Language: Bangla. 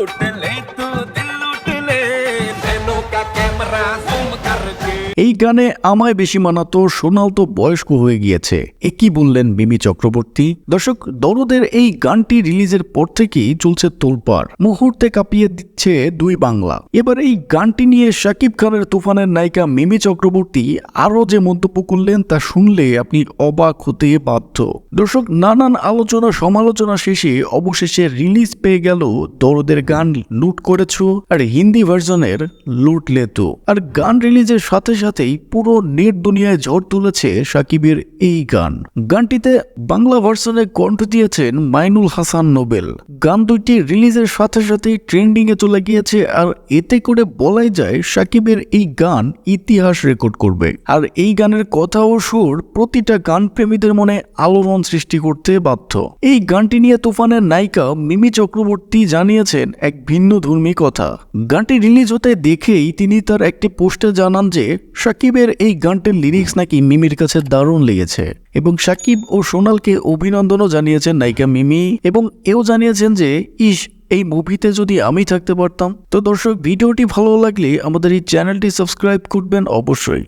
लूट ले तू दिल लूट ले नैनो का कैमरा जूम करके এই গানে আমায় বেশি মানাতো সোনাল তো বয়স্ক হয়ে গিয়েছে। এ কি বললেন মিমি চক্রবর্তী? দর্শক, দরদের এই গানটি রিলিজের পর থেকেই চলছে তোলপাড়। মুহূর্তে কাঁপিয়ে দিচ্ছে দুই বাংলা। এবার এই গানটি নিয়ে শাকিব খানের তুফানের নায়িকা মিমি চক্রবর্তী আরও যে মন্তব্য করলেন তা শুনলে আপনি অবাক হতে বাধ্য। দর্শক, নানান আলোচনা সমালোচনা শেষে অবশেষে রিলিজ পেয়ে গেল দরদের গান লুট করেছ, আর হিন্দি ভার্সনের লুট লেতো আর গান রিলিজের সাথে সাথেই পুরো নেট দুনিয়ায় ঝড় তুলেছে সাকিবের এই গান। গানটিতে বাংলা ভার্সনে কণ্ঠ দিয়েছেন মাইনুল হাসান নোবেল। গান দুইটি রিলিজের সাথে সাথেই ট্রেন্ডিং এ চলে গিয়েছে আর এতে করে বলাই যায় সাকিবের এই গান ইতিহাস রেকর্ড করবে। আর এই গানের কথা ও সুর প্রতিটা গান প্রেমীদের মনে আলোড়ন সৃষ্টি করতে বাধ্য। এই গানটি নিয়ে তুফানের নায়িকা মিমি চক্রবর্তী জানিয়েছেন এক ভিন্ন ধর্মী কথা। গানটি রিলিজ হতে দেখেই তিনি তার একটি পোস্টে জানান যে সাকিবের এই গানটির লিরিক্স নাকি মিমির কাছে দারুণ লেগেছে এবং সাকিব ও সোনালকে অভিনন্দনও জানিয়েছেন নায়িকা মিমি এবং এও জানিয়েছেন যে ইস এই মুভিতে যদি আমি থাকতে পারতাম। তো দর্শক, ভিডিওটি ভালো লাগলে আমাদের এই চ্যানেলটি সাবস্ক্রাইব করবেন অবশ্যই।